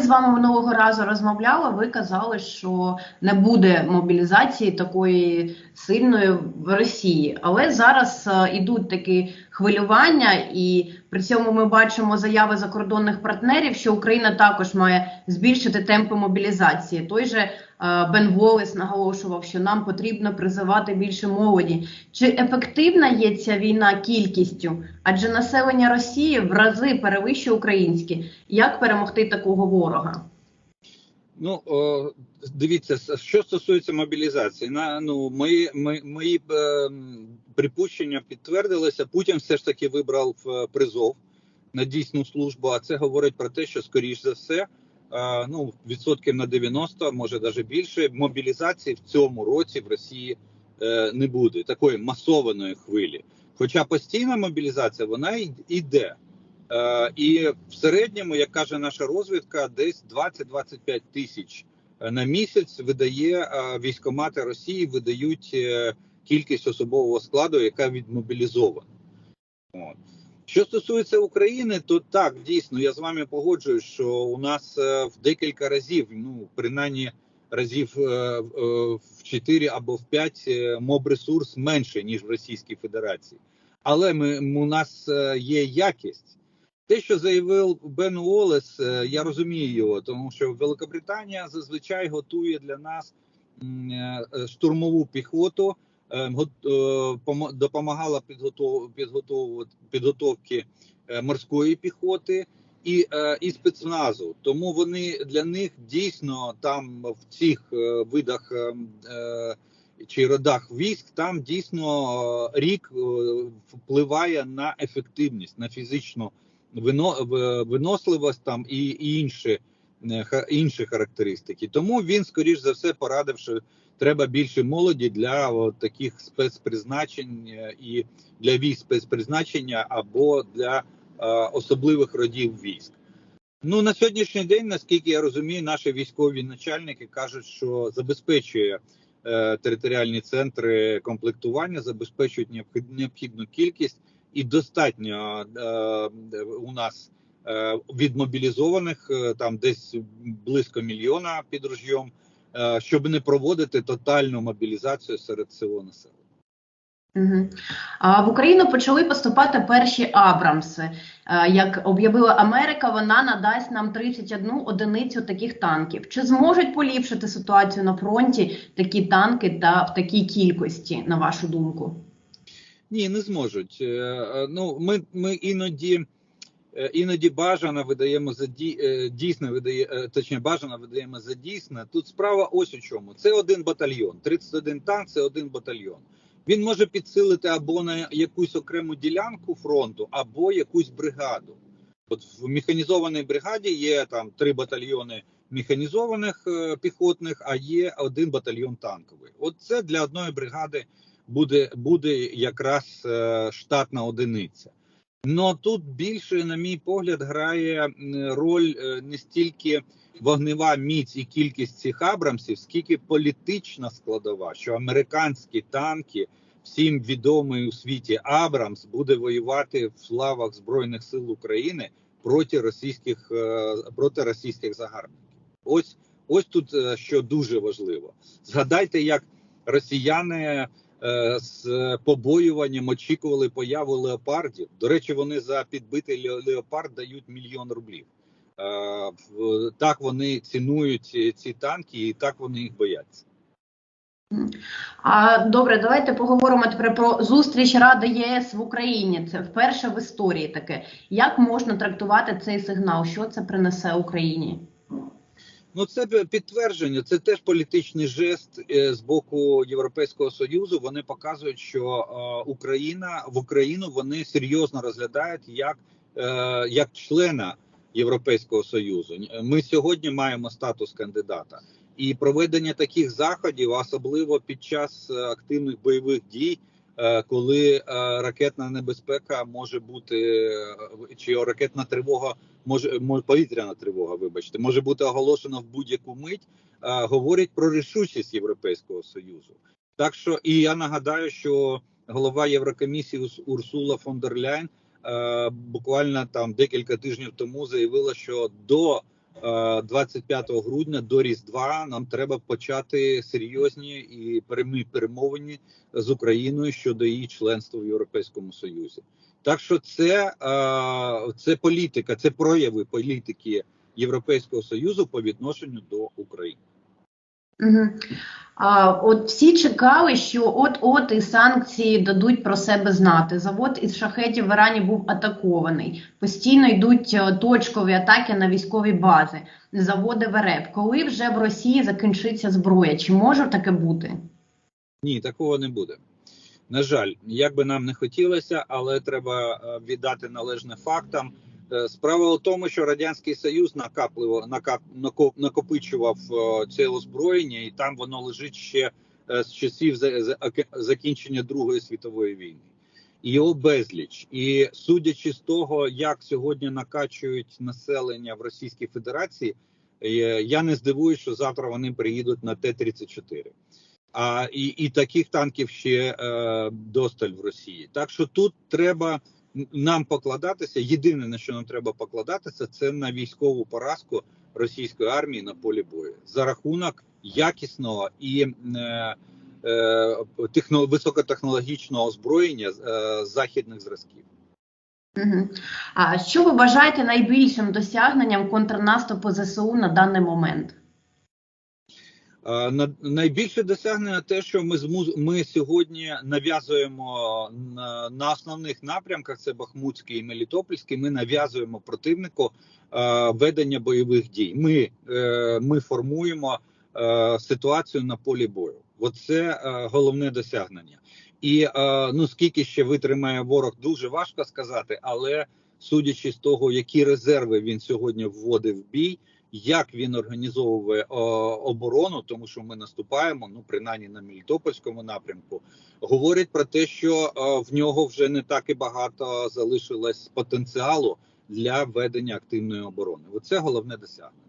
з вами минулого разу розмовляли, ви казали, що не буде мобілізації такої сильної в Росії. Але зараз е, ідуть такі хвилювання, і при цьому ми бачимо заяви закордонних партнерів, що Україна також має збільшити темпи мобілізації. Той же е, Бен Волес наголошував, що нам потрібно призивати більше молоді. Чи ефективна є ця війна кількістю? Адже населення Росії в рази перевищує українське. Як перемогти такого ворога? Ну о, дивіться, що стосується мобілізації, на ну мої мої, мої припущення підтвердилися. Путін все ж таки вибрав е, призов на дійсну службу. А це говорить про те, що скоріш за все, е, ну відсотків на 90, може навіть більше, мобілізації в цьому році в Росії е, не буде такої масованої хвилі. Хоча постійна мобілізація вона йде. І в середньому, як каже наша розвідка, десь 20-25 тисяч на місяць видає військомати Росії, видають кількість особового складу, яка відмобілізована. От. Що стосується України, то так дійсно я з вами погоджуюсь, що у нас е, в декілька разів, ну принаймні разів е, е, в 4 або в 5 е, моб-ресурс менше ніж в Російській Федерації, але ми у нас е, є якість. Те, що заявив Бен Уоллес, е, я розумію його, тому що Великобританія зазвичай готує для нас е, е, штурмову піхоту, е, е, допомагала підготов, підготовувати підготовки е, морської піхоти і, е, і спецназу. Тому вони для них дійсно там в цих е, видах е, е, чи родах військ, там дійсно е, рік е, впливає на ефективність, на фізичну вино, виносливість там і, і інші, е, інші характеристики. Тому він, скоріш за все, порадив, що треба більше молоді для таких спецпризначень е, і для військ спецпризначення або для е, особливих родів військ. Ну на сьогоднішній день, наскільки я розумію, наші військові начальники кажуть, що забезпечує е, територіальні центри комплектування, забезпечують необхідну кількість і достатньо е, у нас е, відмобілізованих е, там десь близько мільйона під ружьом, е, щоб не проводити тотальну мобілізацію серед цього населення. Угу. А в Україну почали поступати перші Абрамси. Як об'явила Америка, вона надасть нам 31 одиницю таких танків. Чи зможуть поліпшити ситуацію на фронті такі танки та в такій кількості, на вашу думку? Ні, не зможуть. Ну, ми, ми іноді, іноді бажано видаємо за е, дійсне видає, е, точніше, бажано видаємо за дійсне. Тут справа ось у чому. Це один батальйон. 31 танк це один батальйон. Він може підсилити або на якусь окрему ділянку фронту, або якусь бригаду. От в механізованій бригаді є там три батальйони механізованих е, піхотних, а є один батальйон танковий. От це для одної бригади буде, буде якраз е, штатна одиниця. Но тут більше, на мій погляд, грає роль е, не стільки вогнева міць і кількість цих абрамсів, скільки політична складова, що американські танки, всім відомий у світі Абрамс, буде воювати в лавах Збройних сил України проти російських е, проти російських загарбників. Ось ось тут е, що дуже важливо. Згадайте, як росіяни з побоюванням очікували появу леопардів. До речі, вони за підбитий ле- леопард дають мільйон рублів. Е, Так вони цінують ці- танки, і так вони їх бояться. Добре, давайте поговоримо тепер про зустріч Ради ЄС в Україні. Це вперше в історії таке. Як можна трактувати цей сигнал? Що це принесе Україні? Ну, це підтвердження, це теж політичний жест е, з боку Європейського союзу. Вони показують, що е, Україна в Україну вони серйозно розглядають як, е, як члена Європейського союзу. Ми сьогодні маємо статус кандидата, і проведення таких заходів, особливо під час активних бойових дій. Е, Коли е, ракетна небезпека може бути е, чи ракетна тривога може, повітряна тривога, вибачте, може бути оголошена в будь-яку мить, говорять про рішучість Європейського союзу. Так що і я нагадаю, що голова Єврокомісії Урсула фон дер Ляйн буквально там декілька тижнів тому заявила, що до 25 грудня до Різдва нам треба почати серйозні і прямі перемовини з Україною щодо її членства в Європейському Союзі. Так що це, е, це політика, це прояви політики Європейського Союзу по відношенню до України. Угу. А, от всі чекали, що от-от і санкції дадуть про себе знати. Завод із шахетів в Ірані був атакований. Постійно йдуть е, точкові атаки на військові бази, заводи в РФ. Коли вже в Росії закінчиться зброя? Чи може таке бути? Ні, такого не буде. На жаль, як би нам не хотілося, але треба е, віддати належне фактам. Е, Справа у тому, що радянський союз накапливав накап, накопичував е, це озброєння, і там воно лежить ще е, з часів закінчення Другої світової війни. Його безліч. І судячи з того, як сьогодні накачують населення в Російській Федерації, я не здивуюсь, що завтра вони приїдуть на Т-34. А і, і таких танків ще е, досталь в Росії. Так що тут треба нам покладатися. Єдине на що нам треба покладатися, це на військову поразку російської армії на полі бою за рахунок якісного і е, е, техно, високотехнологічного озброєння е, західних зразків. А що ви вважаєте найбільшим досягненням контрнаступу ЗСУ на даний момент? Е, на- Найбільше досягнення те, що ми змуз... ми сьогодні нав'язуємо на, на основних напрямках, це Бахмутський і Мелітопольський. Ми нав'язуємо противнику е, ведення бойових дій. Ми, е, ми формуємо е, ситуацію на полі бою. Оце е, головне досягнення. І е, ну скільки ще витримає ворог, дуже важко сказати, але судячи з того, які резерви він сьогодні вводив в бій як він організовує оборону, тому що ми наступаємо, ну принаймні на Мелітопольському напрямку, говорить про те, що в нього вже не так і багато залишилось потенціалу для ведення активної оборони. Оце головне досягнення.